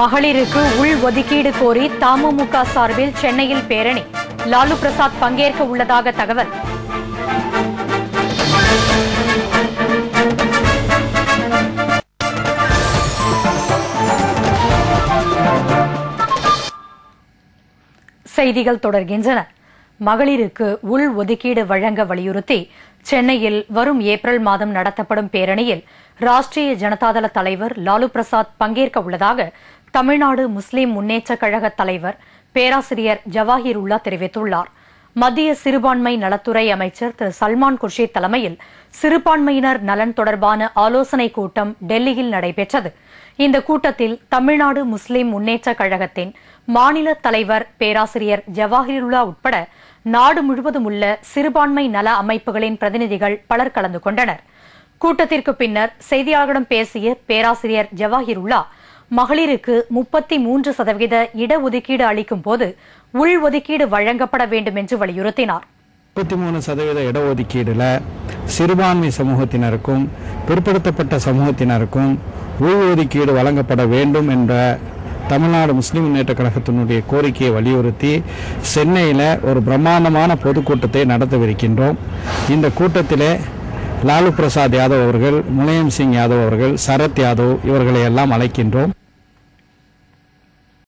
மகளிருக்கு உள் ஒதுக்கீடு கோரி தமுமுக சார்பில் சென்னையில் பேரணி. லாலு பிரசாத் பங்கேற்க உள்ளதாக தகவல். செய்திகள் தொடர்கின்றன. மகளிருக்கு உள் ஒதுக்கீடு வழங்க வலியுறுத்தி சென்னையில் வரும் ஏப்ரல் மாதம் நடத்தப்படும் பேரணியில் ராஷ்டிரிய ஜனதாதள தலைவர் லாலு பிரசாத் பங்கேற்க உள்ளதாக தமிழ்நாடு முஸ்லிம் முன்னேற்ற கழக தலைவர் பேராசிரியர் ஜவாஹிர் உல்லா தெரிவித்துள்ளார். மத்திய சிறுபான்மை நலத்துறை அமைச்சர் திரு சல்மான் குர்ஷித் தலைமையில் சிறுபான்மையினர் நலன் தொடர்பான ஆலோசனைக் கூட்டம் டெல்லியில் நடைபெற்றது. இந்த கூட்டத்தில் தமிழ்நாடு முஸ்லிம் முன்னேற்ற கழகத்தின் மாநில தலைவர் பேராசிரியர் ஜவாஹிருல்லா உட்பட நாடு முழுவதும் உள்ள சிறுபான்மை நல அமைப்புகளின் பிரதிநிதிகள் பலர் கலந்து கொண்டனர். கூட்டத்திற்கு பின்னர் செய்தியாளர்களிடம் பேசிய பேராசிரியர் ஜவாஹிருல்லா மகளிருக்கு முப்பத்தி மூன்று சதவீத இடஒதுக்கீடு அளிக்கும் போது உள் ஒதுக்கீடு வழங்கப்பட வேண்டும் என்று வலியுறுத்தினார். முப்பத்தி மூணு சதவீத இடஒதுக்கீடுல சிறுபான்மை சமூகத்தினருக்கும் பிற்படுத்தப்பட்ட சமூகத்தினருக்கும் உள்ஒதுக்கீடு வழங்கப்பட வேண்டும் என்ற தமிழ்நாடு முஸ்லிம் முன்னேற்ற கழகத்தினுடைய கோரிக்கையை வலியுறுத்தி சென்னையில் ஒரு பிரம்மாண்டமான பொதுக்கூட்டத்தை நடத்தவிருக்கின்றோம். இந்த கூட்டத்திலே லாலு பிரசாத் யாதவ் அவர்கள் முலாயம் சிங் யாதவ் அவர்கள் சரத் யாதவ் இவர்களை எல்லாம் அழைக்கின்றோம்.